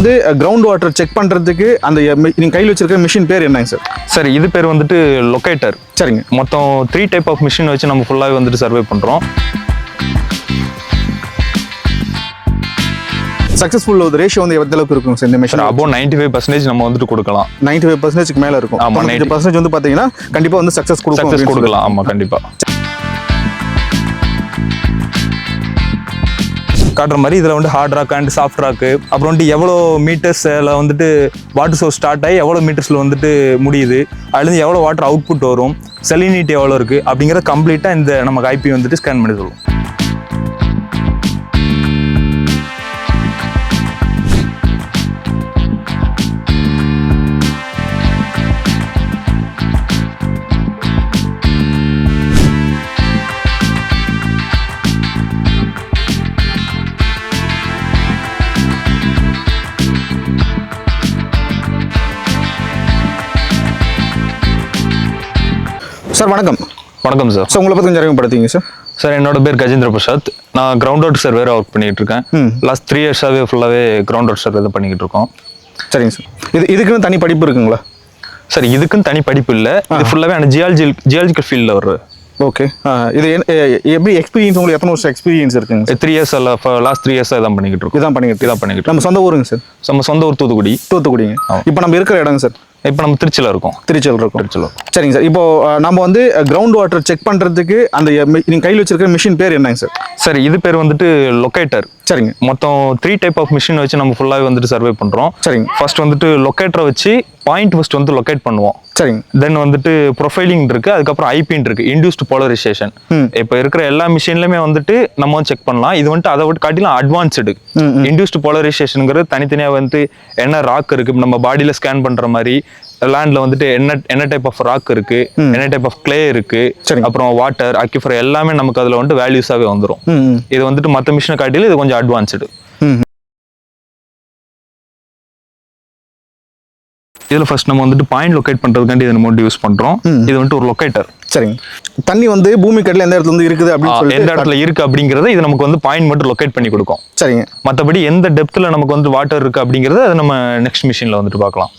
வந்து ground water check பண்ணுறதுக்கு அந்த நீங்கள் கையில் வச்சிருக்க மிஷின் பேர் என்னங்க சார் சார் இது பேர் வந்துட்டு லொக்கேட்டர் சரிங்க. மொத்தம் த்ரீ டைப் ஆஃப் மிஷின் வச்சு நம்ம ஃபுல்லாகவே வந்துட்டு சர்வே பண்ணுறோம் சக்ஸஸ்ஃபுல் ஒரு ரேஷியோ வந்து எந்த அளவுக்கு இருக்கும் இந்த machine above ninety five percentage நம்ம வந்துட்டு கொடுக்கலாம். நைன்டி ஃபைவ் பர்சன்டேஜ்க்கு மேலே இருக்கும். ஆமா, தொண்ணூத்தஞ்சு 90. பர்சன்டேஜ் வந்து பார்த்தீங்கன்னா கண்டிப்பாக வந்து சக்ஸஸ் கொடுக்கும் கொடுக்கலாம். ஆமாம் கண்டிப்பாக காட்டுற மாதிரி இதில் வந்து hard rock and soft rock அப்புறம் வந்துட்டு எவ்வளோ மீட்டர்ஸில் வந்துட்டு வாட்டர் சோர்ஸ் ஸ்டார்ட் ஆகி எவ்வளோ மீட்டர்ஸில் வந்துட்டு முடியுது? அதுலேருந்து எவ்வளோ வாட்டர் அவுட்புட் வரும்? செலினிட்டி எவ்வளோ இருக்குது அப்படிங்கிறத கம்ப்ளீட்டாக இந்த நமக்கு ஐபி வந்துட்டு ஸ்கேன் பண்ணி சொல்லுவோம். சார் வணக்கம். வணக்கம் சார். சார் உங்களை பற்றி கொஞ்சம் அறிமுகப்படுத்திங்க சார் சார் என்னோட பேர் கஜேந்திர பிரசாத். நான் கிரவுண்ட் அவுட் சர்வேராக ஒர்க் பண்ணிட்டு இருக்கேன். லாஸ்ட் த்ரீ இயர்ஸாகவே ஃபுல்லாகவே கிரவுண்ட் அவுட் சர்வே தான் பண்ணிக்கிட்டு இருக்கோம். சரிங்க சார் இது இதுக்குன்னு தனி படிப்பு இருக்குங்களா? சார் இதுக்குன்னு தனி படிப்பு இல்லை. இது ஃபுல்லாகவே அந்த ஜியாலஜி ஜியாலஜிக்கல் ஃபீல்டில் வர்ற ஓகே இது எப்படி எக்ஸ்பீரியன்ஸ் உங்களுக்கு எத்தனை வருஷம் எக்ஸ்பீரியன்ஸ் இருக்குங்க சார் த்ரீ இயர்ஸ் அல்ல லாஸ்ட் த்ரீ இயர்ஸாக இதான் பண்ணிக்கிட்டு இருக்கோம். இதான் பண்ணிக்கிட்டு இதான் பண்ணிக்கிட்டு நம்ம சொந்த ஊருங்க சார் நம்ம சொந்த ஊர் தூத்துக்குடி. தூத்துக்குடிங்க. இப்போ நம்ம இருக்கிற இடங்க சார் இப்போ நம்ம திருச்சியில் இருக்கோம். திருச்செல் இருக்கும். திருச்சியில் சரிங்க சார். இப்போ நம்ம வந்து கிரவுண்ட் வாட்டர் செக் பண்ணுறதுக்கு அந்த நீங்கள் கையில் வச்சிருக்க மிஷின் பேர் என்னங்க சார்? சார் இது பேர் வந்துட்டு லொக்கேட்டர் சரிங்க. மொத்தம் த்ரீ டைப் ஆஃப் மிஷின் வச்சு நம்ம ஃபுல்லாகவே வந்துட்டு சர்வே பண்ணுறோம் சரிங்க. ஃபர்ஸ்ட் வந்துட்டு லொக்கேட்டரை வச்சு பாயிண்ட் ஃபர்ஸ்ட் வந்து லொக்கேட் பண்ணுவோம். சரிங்க. தென் வந்துட்டு ப்ரொஃபைலிங் இருக்கு அதுக்கப்புறம் ஐபின் இருக்கு இன்டியூஸ்ட் போலரைசேஷன். இப்போ இருக்கிற எல்லா மிஷின்லயுமே வந்துட்டு நம்ம வந்து செக் பண்ணலாம். இது வந்துட்டு அதை விட்டு காட்டிலும் அட்வான்ஸ்டு இன்டியூஸ்ட் போலரைசேஷனுங்கிறது தனித்தனியாக வந்து என்ன ராக் இருக்கு இப்ப நம்ம பாடியில ஸ்கேன் பண்ற மாதிரி லேண்ட்ல வந்துட்டு என்ன என்ன டைப் ஆஃப் ராக் இருக்கு என்ன டைப் ஆஃப் கிளே இருக்கு. அப்புறம் வாட்டர் அக்யூஃபர் எல்லாமே நமக்கு அதுல வந்துட்டு வேல்யூஸாவே வந்துரும். ம் ம். இது வந்துட்டு மற்ற மிஷினை காட்டிலும் இது கொஞ்சம் அட்வான்ஸ்டு இதுல ஃபர்ஸ்ட் நம்ம வந்துட்டு பாயிண்ட் லொக்கேட் பண்றதுக்காண்டி இதை நம்ம யூஸ் பண்றோம். இது வந்துட்டு ஒரு லொக்கேட்டர் சரிங்க. தண்ணி வந்து பூமி கடையில் எந்த இடத்துல வந்து இருக்குது அப்படின்னு எந்த இடத்துல இருக்கு அப்படிங்கறத இது நமக்கு வந்து பாயிண்ட் மட்டும் லொக்கேட் பண்ணி கொடுக்கும். சரிங்க. மற்றபடி எந்த டெப்த்ல நமக்கு வந்து வாட்டர் இருக்கு அப்படிங்கறத அதை நம்ம நெக்ஸ்ட் மிஷின்ல வந்துட்டு பார்க்கலாம்.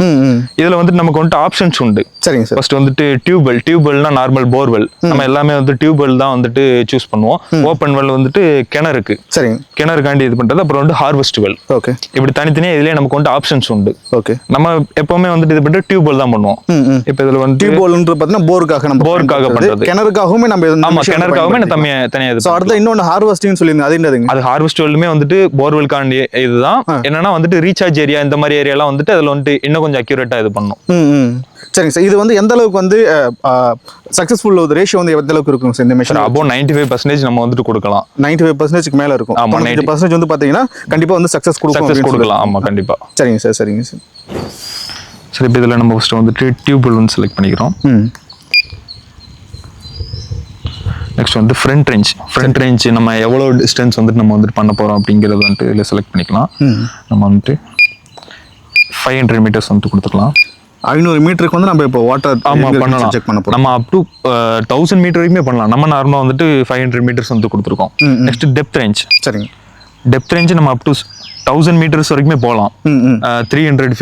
இதுல வந்துட்டு நமக்கு வந்துட்டு ஆப்ஷன்ஸ் உண்டு. சரிங்க சார் ஃபர்ஸ்ட் வந்துட்டு டியூபெல் டியூபெல்னா நார்மல் போர்வெல் நம்ம எல்லாமே வந்து டியூபெல் தான் வந்துட்டு சூஸ் பண்ணுவோம். ஓப்பன் வெல் வந்துட்டு கிணறுக்கு. சரிங்க. கிணறுக்காண்டி இது பண்றது. அப்புறம் வந்து ஹார்வெஸ்ட் வெல் ஓகே இப்படி தனித்தனியா இதுலயே நமக்கு வந்து ஆப்ஷன்ஸ் உண்டு. ஓகே நம்ம எப்பவுமே வந்துட்டு இது பண்ணிட்டு டியூபெல் தான் பண்ணுவோம். இப்போ இதுல வந்து டியூப்வெல்ன்றது பார்த்தீங்கன்னா போருக்காக நம்ம போருக்காக பயன்படுத்துறது. பண்றது. கிணறுக்காகவுமே நம்ம ஆமா விஷயம் கிணறுக்காகவே பயன்படுத்திக்கலாம். தனியா இது அடுத்து இன்னொன்று ஹார்வெஸ்டிங் சொல்லியிருந்தேன். அது என்னதுங்க? அது ஹார்வெஸ்ட் வெல்லுமே வந்துட்டு போர்வெல்காண்டி இதுதான். என்னன்னா வந்துட்டு ரீசார்ஜ் ஏரியா இந்த மாதிரி ஏரியாலாம் வந்துட்டு அதுல வந்துட்டு இன்னும் கொஞ்சம் அக்யூரேட்டா இது பண்ணும். சரிங்க சார். இது வந்து எந்த அளவுக்கு வந்து சக்ஸஸ்ஃபுல் ஒரு ரேஷியோ வந்து எந்த அளவுக்கு இருக்கும் சார் இந்த machine above ninety five percentage நம்ம வந்துட்டு கொடுக்கலாம். நைன்டி ஃபைவ் பர்சன்டேஜ்க்கு மேலே இருக்கும். ஆமா, 90. பர்சன்டேஜ் வந்து பார்த்தீங்கன்னா கண்டிப்பாக வந்து சக்ஸஸ் கொடுக்கும் கொடுக்கலாம். ஆமா கண்டிப்பா. சரிங்க சார் சரிங்க சார். சரி இப்போ இதில் நம்ம ஃபஸ்ட்டு வந்துட்டு டியூபல் வந்து செலக்ட் பண்ணிக்கிறோம். நெக்ஸ்ட் வந்து ஃப்ரண்ட் ரேஞ்ச் ஃப்ரண்ட் ரேஞ்ச் நம்ம எவ்வளோ டிஸ்டன்ஸ் வந்துட்டு நம்ம வந்துட்டு பண்ண போகிறோம் அப்படிங்கிறத வந்துட்டு இதில் செலக்ட் பண்ணிக்கலாம். நம்ம வந்துட்டு ஃபைவ் ஹண்ட்ரட் மீட்டர்ஸ் வந்துட்டு கொடுத்துக்கலாம். ஐநூறு மீட்டருக்கு வந்து நம்ம இப்போ வாட்டர் ஆமா பண்ணலாம். செக் பண்ண போகிறோம் நம்ம அப் டு தௌசண்ட் மீட்டர் வரைக்குமே பண்ணலாம். நம்ம நார்மலாக வந்துட்டு ஃபைவ் ஹண்ட்ரட் மீட்டர்ஸ் வந்து கொடுத்துருக்கோம். நெக்ஸ்ட் டெப்த் ரேஞ்ச் சரிங்க. டெப்த் ரேஞ்ச் நம்ம அப் டு தௌசண்ட் மீட்டர்ஸ் வரைக்குமே போகலாம். Three hundred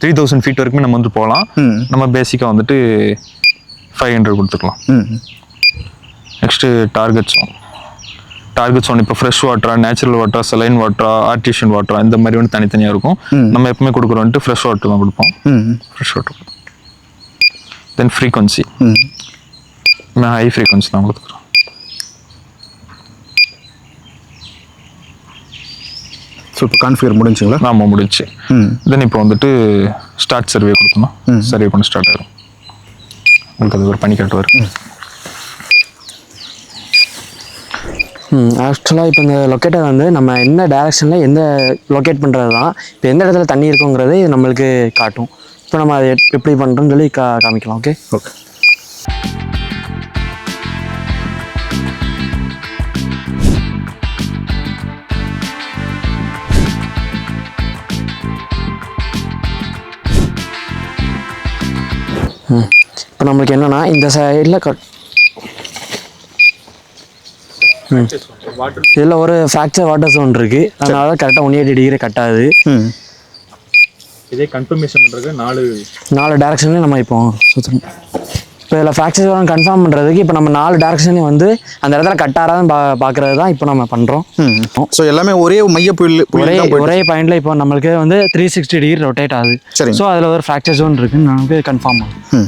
three thousand feet வரைக்குமே நம்ம வந்து போகலாம். நம்ம பேசிக்காக வந்துட்டு ஃபைவ் ஹண்ட்ரட் கொடுத்துக்கலாம். Next target zone. Target zone இப்போ ஃப்ரெஷ் வாட்டரா நேச்சுரல் வாட்டரா சலைன் வாட்டரா ஆர்டிஷியன் வாட்டரா இந்த மாதிரி வந்து தனித்தனியாக இருக்கும். நம்ம எப்பவுமே கொடுக்குறோம் வந்துட்டு ஃப்ரெஷ் வாட்டர் தான் கொடுப்போம். ஃப்ரெஷ் வாட்டர் தென் ஃப்ரீக்வன்சி நான் ஹை ஃப்ரீக்வன்சி தான் கொடுக்குறோம் ஸோ இப்போ கான்ஃபிகர் முடிஞ்சுங்களா? நாம முடிச்சு ம். தென் இப்போ வந்துட்டு ஸ்டார்ட் சர்வே கொடுத்தோம்னா சர்வே பண்ண ஸ்டார்ட் ஆயிரும். உங்களுக்கு அது ஒரு பண்ணி காட்டுவார் ஆக்சுவலாக இப்போ இந்த லொக்கேட்டர் வந்து நம்ம என்ன டைரக்ஷனில் எந்த லொக்கேட் பண்ணுறது தான் இப்போ எந்த இடத்துல தண்ணி இருக்குங்கிறது இது நம்மளுக்கு காட்டும். இப்போ நம்ம அதை எப்- எப்படி பண்ணுறோன்னு சொல்லி கா காமிக்கலாம் ஓகே ஓகே இப்போ நம்மளுக்கு என்னன்னா இந்த சைடில் இதில் ஒரு ஃப்ராக்சர் வாட்டர் zone இருக்குது அதனால கரெக்டாக ஒன் எயிட்டி டிகிரி கட்டாது. ம். இதே கன்ஃபர்மேஷன் பண்ணுறதுக்கு நாலு நாலு டேரக்ஷன்லையும் நம்ம இப்போ சுற்றணும் இப்போ இதில் ஃப்ராக்சர் கன்ஃபார்ம் பண்ணுறதுக்கு இப்போ நம்ம நாலு டேரக்ஷன்லையும் வந்து அந்த இடத்துல கட்டாராதான் பா பார்க்குறது தான் இப்போ நம்ம பண்ணுறோம் ஸோ எல்லாமே ஒரே மைய புள்ளி ஒரே ஒரே பாயிண்ட்ல இப்போ நம்மளுக்கு வந்து த்ரீ சிக்ஸ்டி டிகிரி ரொட்டேட் ஆகுது. சரிங்க. ஸோ அதில் ஒரு ஃப்ராக்சர் ஜோன் இருக்குன்னு நமக்கு கன்ஃபார்ம் ஆகும்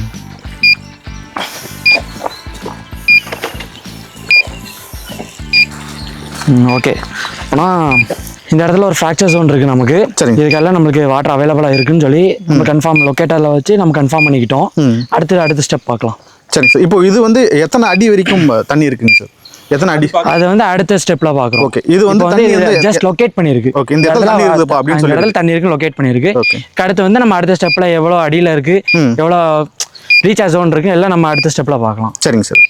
ஓகே ஆனால் இந்த இடத்துல ஒரு ஃப்ராக்சர் ஜோன் இருக்குது நமக்கு. சரிங்க. இதுக்கெல்லாம் நம்மளுக்கு வாட்டர் அவைலபிளாக இருக்குன்னு சொல்லி நம்ம கன்ஃபார்ம் லொக்கேட்டரில் வச்சு நம்ம கன்ஃபார்ம் பண்ணிக்கிட்டோம். அடுத்து அடுத்த ஸ்டெப் பார்க்கலாம். சரிங்க சார் இப்போ இது வந்து எத்தனை அடி வரைக்கும் தண்ணி இருக்குங்க சார் எத்தனை அடி? அது வந்து அடுத்த ஸ்டெப்ல பார்க்குறோம். Okay. இது வந்து வந்து- ஜஸ்ட் லொகேட் பண்ணிருக்கு Okay, இந்த இடத்துல தண்ணி இருக்குதுப்பா அப்படின்னு இந்த சொல்லிருக்கு. இடத்துல தண்ணி இருக்கு லொகேட் பண்ணிருக்கு. அடுத்து வந்து நம்ம அடுத்த ஸ்டெப்ல எவ்வளோ அடியில இருக்கு எவ்வளோ ரீசார்ஜ் ஜோன் இருக்கு எல்லாம் நம்ம அடுத்த ஸ்டெப்ல பார்க்கலாம். சரிங்க சார்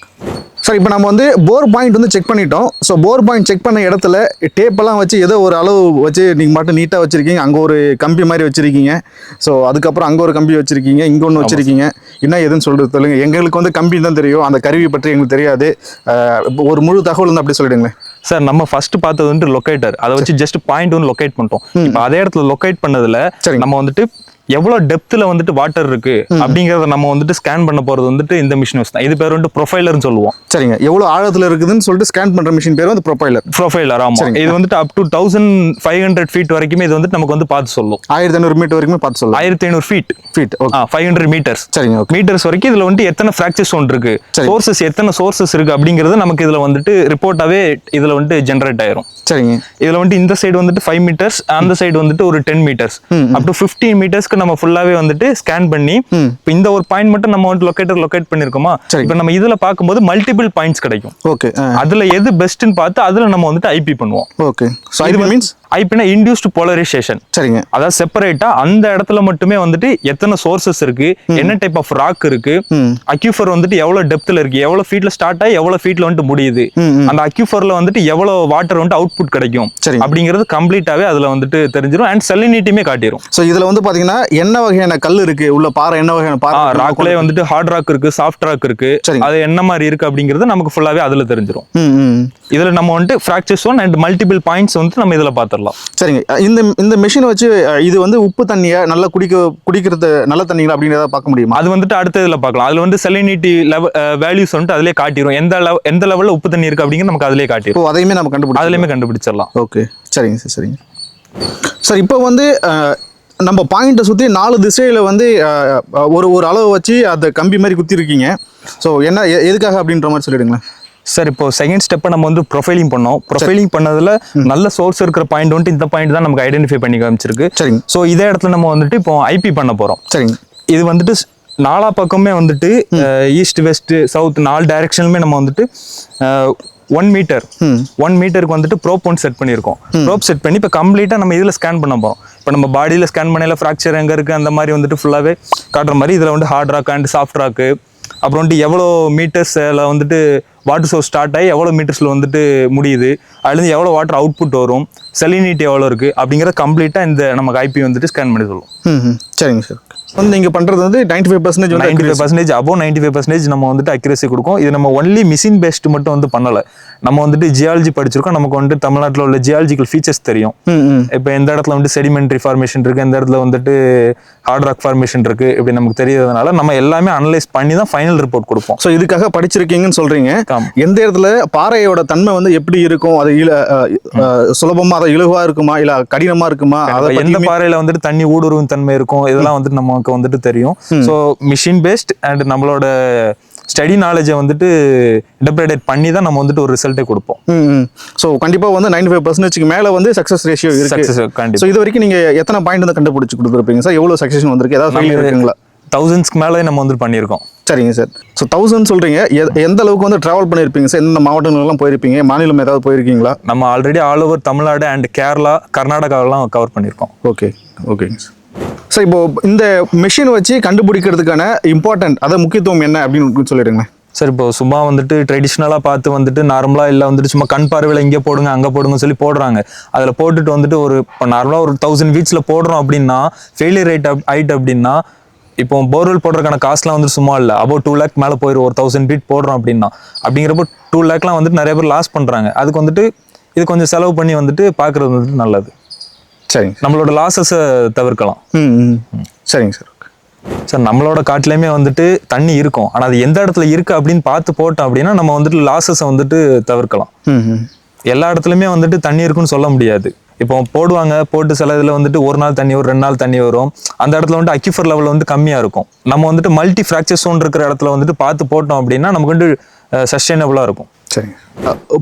சார் இப்போ நம்ம வந்து போர் பாயிண்ட் வந்து செக் பண்ணிட்டோம். ஸோ போர் பாயிண்ட் செக் பண்ண இடத்துல டேப்பெல்லாம் வச்சு ஏதோ ஒரு அளவு வச்சு நீங்கள் மட்டும் நீட்டாக வச்சுருக்கீங்க. அங்கே ஒரு கம்பி மாதிரி வச்சுருக்கீங்க. ஸோ அதுக்கப்புறம் அங்கே ஒரு கம்பி வச்சுருக்கீங்க. இங்கே ஒன்று வச்சுருக்கீங்க. என்ன எதுன்னு சொல்லிட்டு சொல்லுங்க எங்களுக்கு வந்து கம்பி தான் தெரியும். அந்த கருவி பற்றி எங்களுக்கு தெரியாது. ஒரு முழு தகவல் வந்து அப்படி சொல்லிடுங்களேன். சார் நம்ம ஃபர்ஸ்ட் பார்த்தது வந்து லொக்கேட்டர் அதை வச்சு ஜஸ்ட் பாயிண்ட் ஒன்று லொக்கேட் பண்ணிட்டோம். இப்போ அதே இடத்துல லொக்கேட் பண்ணதுல சரிங்க. நம்ம வந்துட்டு எவ்வளவு டெப்த்ல வந்துட்டு வாட்டர் இருக்கு அப்படிங்கறத நம்ம வந்துட்டு ஸ்கேன் பண்ண போறது வந்துட்டு இந்த மிஷின் வச்சு தான். இது பேர் வந்துட்டு ப்ரொஃபைலர்னு சொல்லுவோம். சரிங்க. எவ்வளோ ஆழத்தில் இருக்குதுன்னு சொல்லிட்டு ஸ்கேன் பண்ணுற மிஷின் பேர் வந்து ப்ரொஃபைலர் ப்ரொஃபைலர் ஆமா. சரிங்க. இது வந்துட்டு up to thousand five hundred feet வரைக்குமே இது வந்துட்டு நமக்கு வந்து பார்த்து சொல்லும். ஆயிரத்தி ஐநூறு மீட்டர் வரைக்குமே பார்த்து சொல்லலாம் ஆயிரத்தி ஐநூறு feet feet five hundred metres சரிங்க ஓகே மீட்டர்ஸ் வரைக்கும் இதுல வந்துட்டு எத்தனை ஃபிராக்சர்ஸ் ஒன்று இருக்கு? சரி. சோர்சஸ் எத்தனை சோர்சஸ் இருக்கு அப்படிங்கிறது நமக்கு இதுல வந்துட்டு ரிப்போர்ட்டாவே இதுல வந்துட்டு ஜென்ரேட் ஆயிரும். சரிங்க. இதுல வந்துட்டு இந்த சைடு வந்துட்டு ஃபைவ் மீட்டர்ஸ் அந்த சைடு வந்துட்டு ஒரு ten metres up to fifteen மீட்டர்ஸ்க்கு நம்ம ஃபுல்லாவே வந்துட்டு ஸ்கேன் பண்ணி இப்போ இந்த ஒரு பாயிண்ட் மட்டும் நம்ம வந்து லொக்கேட்டர் லொக்கேட் பண்ணிருக்கோமா. இப்போ நம்ம இதுல பார்க்கும்போது மல்டிபிள் பாயிண்ட்ஸ் கிடைக்கும். ஓகே அதுல எது பெஸ்ட்னு பார்த்து அதுல நம்ம வந்துட்டு ஐபி பண்ணுவோம். ஓகே ஸோ ஐபி மீன்ஸ் ஐபினா இன்டியூஸ்டு போலரைசேஷன் சரிங்க. அதாவது செப்பரேட்டா அந்த இடத்துல மட்டுமே வந்துட்டு எத்தனை சோர்சஸ் இருக்கு என்ன டைப் ஆஃப் ராக் இருக்கு அக்யூஃபர் வந்துட்டு எவ்வளவு டெப்த்ல இருக்கு எவ்வளவு ஃபீட்ல ஸ்டார்ட் ஆகி எவ்வளவு ஃபீட்ல வந்துட்டு முடியுது. அந்த அக்யூஃபர்ல வந்துட்டு எவ்வளவு வாட்டர் வந்துட்டு அவுட்புட் கிடைக்கும். அப்படிங்கிறது கம்ப்ளீட்டாவே அதுல வந்துட்டு தெரிஞ்சிடும் அண்ட் செலினிட்டியுமே காட்டிடும் ஸோ இதுல வந்து பாத்தீங்கன்னா என்ன வகையான கல் இருக்கு உள்ள பாறை என்ன வகையான பாறை? ராக்லயே வந்துட்டு ஹார்ட் ராக் இருக்கு சாஃப்ட் ராக் இருக்கு. அது என்ன மாதிரி இருக்கு அப்படிங்கிறது நமக்கு ஃபுல்லாவே அதுல தெரிஞ்சிடும். இதுல நம்ம வந்துட்டு fractures one and multiple points வந்து நம்ம இதுல பாத்திரலாம். சரிங்க. அஹ் இந்த இந்த மிஷினை வச்சு இது வந்து உப்பு தண்ணியை நல்லா குடிக்க குடிக்கிறது நல்ல தண்ணிங்களா அப்படிங்கிறத பார்க்க முடியுமா? அது வந்துட்டு அடுத்த இதுல பார்க்கலாம். அதுல வந்து செலினிட்டி லெவல் வேல்யூஸ் வந்துட்டு அதுலயே காட்டிடும் எந்த லெவல் எந்த லெவல்ல உப்பு தண்ணி இருக்கு அப்படிங்கிறது நமக்கு அதுலயே காட்டிடும் அதையுமே நம்ம கண்டுபிடிச்சோம் அதுலயுமே கண்டுபிடிச்சிடலாம். ஓகே. சரிங்க சார் சரிங்க. சார் இப்போ வந்து நம்ம பாயிண்ட்டை சுற்றி நாலு திசையில் வந்து ஒரு ஒரு அளவு வச்சு அந்த கம்பி மாதிரி குத்திருக்கீங்க. ஸோ என்ன எதுக்காக அப்படின்ற மாதிரி சொல்லிடுங்களேன். சார் இப்போ செகண்ட் ஸ்டெப்பை நம்ம வந்து ப்ரொஃபைலிங் பண்ணோம். ப்ரொஃபைலிங் பண்ணதுல நல்ல சோர்ஸ் இருக்கிற பாயிண்ட் வந்துட்டு இந்த பாயிண்ட் தான் நமக்கு ஐடென்டிஃபை பண்ணி காமிச்சிருக்கு. சரிங்க. ஸோ இதே இடத்துல நம்ம வந்துட்டு இப்போ ஐபி பண்ண போறோம். சரிங்க. இது வந்துட்டு நாலா பக்கமே வந்துட்டு ஈஸ்ட் வெஸ்ட் சவுத் நாலு டைரக்ஷனுமே நம்ம வந்துட்டு ஒன் மீட்டர் ஒன் மீட்டருக்கு வந்துட்டு ப்ரோப் ஒன் செட் பண்ணியிருக்கோம். ப்ரோப் செட் பண்ணி இப்போ கம்ப்ளீட்டாக நம்ம இதில் ஸ்கேன் பண்ண போகிறோம் இப்போ நம்ம பாடியில் ஸ்கேன் பண்ணல ஃப்ராக்சர் எங்கே இருக்குது அந்த மாதிரி வந்துட்டு ஃபுல்லாகவே காட்டுற மாதிரி இதில் வந்து hard rock and soft rock அப்புறம் வந்துட்டு எவ்வளோ மீட்டர்ஸில் வந்துட்டு வாட்டர் சோர்ஸ் ஸ்டார்ட் ஆகி எவ்வளோ மீட்டர்ஸில் வந்துட்டு முடியுது அதுலேருந்து எவ்வளோ வாட்டர் அவுட்புட் வரும் செலினிட்டி எவ்வளோ இருக்குது அப்படிங்கிறத கம்ப்ளீட்டாக இந்த நமக்கு ஐபி வந்துட்டு ஸ்கேன் பண்ணி சொல்லும் ம் ம் சரிங்க சார் வந்து நீங்கள் பண்ணுறது வந்து நைன்டி ஃபைவ் பர்சன்டேஜ் வந்து ninety five percentage above ninety five percentage நம்ம வந்துட்டு அக்யூரசி கொடுக்கும். இது நம்ம ஒன்லி மிஷின் பேஸ்ட் மட்டும் வந்து பண்ணல. நம்ம வந்துட்டு ஜியாலஜி படிச்சிருக்கோம். நமக்கு வந்துட்டு தமிழ்நாட்டில் உள்ள ஜியாலஜிக்கல் ஃபீச்சர்ஸ் தெரியும். இப்போ எந்த இடத்துல வந்துட்டு செடிமெண்ட்ரி ஃபார்மேஷன் இருக்கு எந்த இடத்துல வந்துட்டு ஹார்ட் ராக் ஃபார்மேஷன் இருக்கு இப்படி நமக்கு தெரியறதுனால நம்ம எல்லாமே அனலைஸ் பண்ணி தான் ஃபைனல் ரிப்போர்ட் கொடுப்போம். ஸோ இதுக்காக படிச்சிருக்கீங்கன்னு சொல்றீங்க. ஆமா. எந்த இடத்துல பாறையோட தன்மை வந்து எப்படி இருக்கும்? அது இல அஹ், அஹ், சுலபமா அது இலகுவா இருக்குமா? இல்ல கடினமா இருக்குமா? அதை எந்த பாறையில வந்துட்டு தண்ணி ஊடுருவும் தன்மை இருக்கும்? இதெல்லாம் வந்துட்டு நமக்கு வந்துட்டு தெரியும். ஸோ மிஷின் பேஸ்ட் அண்ட் நம்மளோட ஸ்டடி நாலேஜை வந்துட்டு இன்டர்பிரேட் பண்ணி தான் நம்ம வந்துட்டு ஒரு ரிசல்ட்டே கொடுப்போம். ஸோ கண்டிப்பா வந்து நைன்டி ஃபைவ் பர்சன்டேஜ்க்கு மேல வந்து சக்சஸ் ரேஷியோ இருக்கு. சக்ஸஸ் ஸோ இது வரைக்கும் நீங்க எத்தனை பாயிண்ட் வந்து கண்டுபிடிச்சு கொடுத்துருப்பீங்க சார்? எவ்வளவு சக்சஸ் வந்திருக்கு? ஏதாவது இருக்குங்களா? தௌசண்ட்ஸ்க்கு மேலே நம்ம வந்துட்டு பண்ணியிருக்கோம். சரிங்க சார். ஸோ தௌசண்ட் சொல்றீங்க. எ- எந்த அளவுக்கு வந்து டிராவல் பண்ணியிருப்பீங்க சார்? எந்த மாவட்டங்கள்லாம் போயிருப்பீங்க? மாநிலம் ஏதாவது போயிருக்கீங்களா? நம்ம already all over Tamil Nadu and Kerala கர்நாடகாவெல்லாம் cover பண்ணியிருக்கோம். ஓகே ஓகேங்க சார் சார் இப்போ இந்த மிஷின் வச்சு கண்டுபிடிக்கிறதுக்கான இம்பார்ட்டன்ட் அதை முக்கியத்துவம் என்ன அப்படின்னு சொல்லிடுங்களேன். சார் இப்போ சும்மா வந்துட்டு ட்ரெடிஷ்னலாக பார்த்து வந்துட்டு நார்மலாக இல்லை வந்துட்டு சும்மா கண் பார்வையில் இங்கே போடுங்க அங்கே போடுங்கன்னு சொல்லி போடுறாங்க. அதில் போட்டுட்டு வந்துட்டு ஒரு இப்போ நார்மலாக ஒரு தௌசண்ட் வீட்ஸில் போடுறோம் அப்படின்னா ஃபெயிலியர் ரேட் ஆயிட்டு அப்படின்னா இப்போ போர்வெல் போடுறதுக்கான காசுலாம் வந்து சும்மா இல்லை. அபவுட் டூ லேக் மேலே போயிடும் ஒரு தௌசண்ட் ஃபீட் போடுறோம் அப்படின்னா. அப்படிங்கிறப்போ டூ லேக்லாம் வந்துட்டு நிறைய பேர் லாஸ் பண்ணுறாங்க அதுக்கு வந்துட்டு இது கொஞ்சம் செலவு பண்ணி வந்துட்டு பார்க்குறது வந்துட்டு நல்லது. சரிங்க. நம்மளோட லாசஸை தவிர்க்கலாம். ம் சரிங்க சார். சார் நம்மளோட காட்டுலையுமே வந்துட்டு தண்ணி இருக்கும். ஆனால் அது எந்த இடத்துல இருக்கு அப்படின்னு பார்த்து போட்டோம் அப்படின்னா நம்ம வந்துட்டு லாசஸை வந்துட்டு தவிர்க்கலாம். எல்லா இடத்துலையுமே வந்துட்டு தண்ணி இருக்குன்னு சொல்ல முடியாது. இப்போ போடுவாங்க போட்டு சில இதில் வந்துட்டு ஒரு நாள் தண்ணி வரும் ரெண்டு நாள் தண்ணி வரும். அந்த இடத்துல வந்துட்டு அக்யூஃபர் லெவல் வந்து கம்மியாக இருக்கும். நம்ம வந்துட்டு மல்டி ஃப்ராக்சர் சோன் இருக்கிற இடத்துல வந்துட்டு பார்த்து போட்டோம் அப்படின்னா நமக்கு வந்து சஸ்டைனபிளாக இருக்கும். சரிங்க.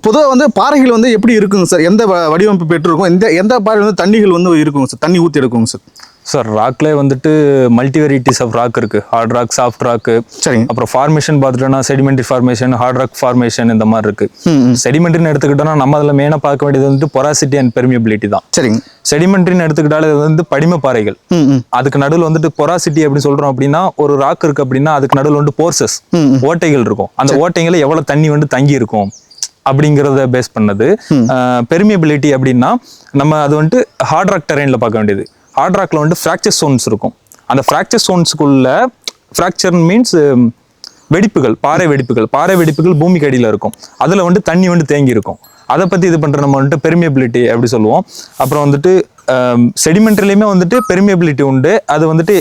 பொதுவாக வந்து பாறைகள் வந்து எப்படி இருக்குங்க சார்? எந்த வடிவமைப்பு பெற்றிருக்கும்? எந்த எந்த பாறை வந்து தண்ணிகள் வந்து இருக்குங்க சார்? தண்ணி ஊற்றி எடுக்குங்க சார். சார் ராக்லேயே வந்துட்டு மல்டி வெரைட்டிஸ் ஆஃப் ராக் இருக்கு. ஹார்ட் ராக் சாஃப்ட் ராக்கு சரிங்க அப்புறம் ஃபார்மேஷன் பார்த்துட்டோம்னா sedimentary formation hard rock formation இந்த மாதிரி இருக்கு. செடிமெண்ட்ரின்னு எடுத்துக்கிட்டோம்னா நம்ம அதில் மெயினாக பார்க்க வேண்டியது வந்துட்டு பொராசிட்டி அண்ட் பெர்மியபிலிட்டி தான். சரிங்க செடிமெண்ட்ரின்னு எடுத்துக்கிட்டாலே இது வந்து படிம பாறைகள். அதுக்கு நடுவில் வந்துட்டு பொராசிட்டி எப்படி சொல்றோம் அப்படின்னா ஒரு ராக் இருக்கு அப்படின்னா அதுக்கு நடுவில் வந்து போர்சஸ் ஓட்டைகள் இருக்கும். அந்த ஓட்டைகளை எவ்வளவு தண்ணி வந்து தங்கி இருக்கும் அப்படிங்கிறத பேஸ் பண்ணது. பெர்மியபிலிட்டி அப்படின்னா நம்ம அது வந்துட்டு ஹார்ட் ராக் டெரெயின்ல பார்க்க வேண்டியது. ஹார்ட் வந்து வந்துட்டு ஃப்ராக்சர் சோன்ஸ் இருக்கும். அந்த ஃப்ராக்சர் சோன்ஸ்க்குள்ள ஃப்ராக்சர் மீன்ஸ் வெடிப்புகள் பாறை வெடிப்புகள் பாறை வெடிப்புகள் பூமிக்கு அடியில் இருக்கும். அதில் வந்துட்டு தண்ணி வந்து தேங்கி இருக்கும் அதை பற்றி இது பண்ணுற நம்ம வந்துட்டு பெர்மியபிலிட்டி அப்படி சொல்லுவோம். அப்புறம் வந்துட்டு செடிமெண்ட்ரிலையுமே வந்துட்டு பெர்மியபிலிட்டி உண்டு. அது வந்துட்டு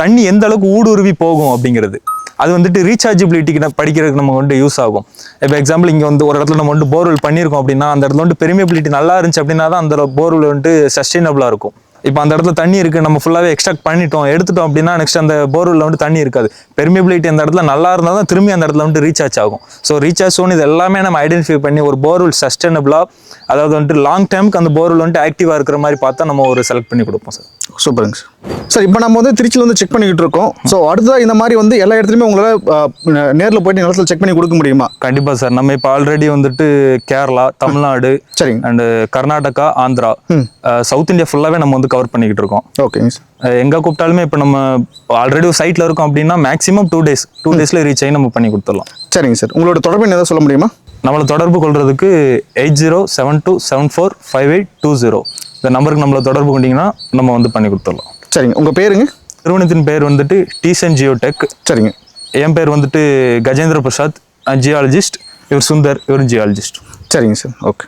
தண்ணி எந்த அளவுக்கு ஊடுருவி போகும் அப்படிங்கிறது. அது வந்துட்டு ரீசார்ஜபிலிட்டிக்கு படிக்கிறதுக்கு நம்ம வந்து யூஸ் ஆகும். இப்போ எக்ஸாம்பிள் இங்கே வந்து ஒரு இடத்துல நம்ம வந்து போர்வெல் பண்ணியிருக்கோம் அப்படின்னா அந்த இடத்துல வந்து பெர்மியபிலிட்டி நல்லா இருந்துச்சு அப்படின்னா தான் அந்த போர்வெல் வந்துட்டு சஸ்டைனபிளாக இருக்கும். இப்போ அந்த இடத்துல தண்ணி இருக்குது நம்ம ஃபுல்லாகவே எக்ஸ்ட்ராக்ட் பண்ணிட்டோம் எடுத்துட்டோம் அப்படின்னா நெக்ஸ்ட் அந்த போர்வெல்ல வந்து தண்ணி இருக்காது. பெர்மிபிலிட்டி அந்த இடத்துல நல்லா இருந்தால் தான் திரும்பி அந்த இடத்துல வந்து ரீசார்ஜ் ஆகும். ஸோ ரீசார்ஜ் சோன் இது எல்லாமே நம்ம ஐடென்டிஃபை பண்ணி ஒரு போர்வெல் சஸ்டைனபிளாக அதாவது வந்துட்டு லாங் டைமுக்கு அந்த போர்வெல் வந்துட்டு ஆக்டிவாக இருக்கிற மாதிரி பார்த்தா நம்ம ஒரு செலக்ட் பண்ணி கொடுப்போம் சார் சூப்பருங்க சார். சார் இப்போ நம்ம வந்து திருச்சியில் வந்து செக் பண்ணிக்கிட்டு இருக்கோம். ஸோ அடுத்ததாக இந்த மாதிரி வந்து எல்லா இடத்துலையுமே உங்களால் நேரில் போயிட்டு நிலத்தில் செக் பண்ணி கொடுக்க முடியுமா? கண்டிப்பாக சார். நம்ம இப்போ ஆல்ரெடி வந்துட்டு கேரளா தமிழ்நாடு சரிங்க. And Karnataka Andhra south India ஃபுல்லாகவே நம்ம வந்து கவர் பண்ணிக்கிட்டு இருக்கோம். ஓகேங்க சார். எங்க கூப்பிட்டாலுமே இப்போ நம்ம ஆல்ரெடி ஒரு சைட்டில் இருக்கோம் அப்படின்னா மேக்ஸிமம் டூ டேஸ் டூ டேஸில் ரீச் ஆகி நம்ம பண்ணி கொடுத்துடலாம். சரிங்க சார். உங்களோட தொடர்பு என்ன சொல்ல முடியுமா? நம்மளை தொடர்பு கொள்றதுக்கு eight zero seven two seven four five eight two zero. இந்த நம்பருக்கு நம்மளை தொடர்பு கொண்டீங்கன்னா நம்ம வந்து பண்ணி கொடுத்துடலாம். சரிங்க. உங்கள் பேருங்க? நிறுவனத்தின் பேர் வந்துட்டு டீசன் ஜியோடெக். சரிங்க. என் பேர் வந்துட்டு கஜேந்திர பிரசாத் ஜியாலஜிஸ்ட் இவர் சுந்தர் இவர் ஜியாலஜிஸ்ட் சரிங்க சார். ஓகே.